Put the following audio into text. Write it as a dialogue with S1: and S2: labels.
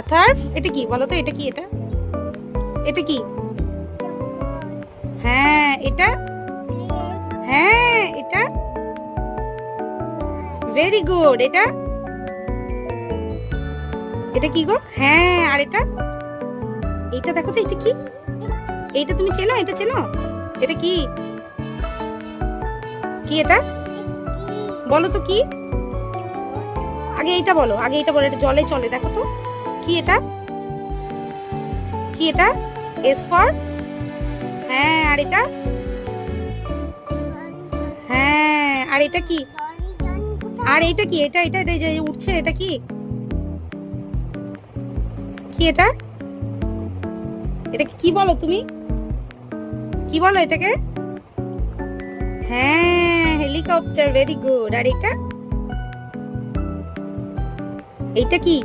S1: আথার্ভ এটা কি? বলো তো, এটা কি এটা? এটা কি? হ্যাঁ এটা? হ্যাঁ এটা? ভেরি গুড এটা? এটা কি গো? হ্যাঁ আর এটা? এটা দেখো তো এটা কি? এইটা তুমি চেনো? এটা চেনো? এটা কি? কি এটা? বলো তো কি? আগে এইটা বলো, আগে এইটা বলো, এটা জলে চলে, দেখো তো। কি এটা? কি এটা? এস ফর হ্যাঁ আর এটা? হ্যাঁ আর এটা কি? আর এটা কি? এটা এটা এটা যে উঠছে, এটা কি? কি এটা? এটা কি বলো তুমি? কি বলো এটাকে? হ্যাঁ হেলিকপ্টার ভেরি গুড আর এটা? এইটা কি?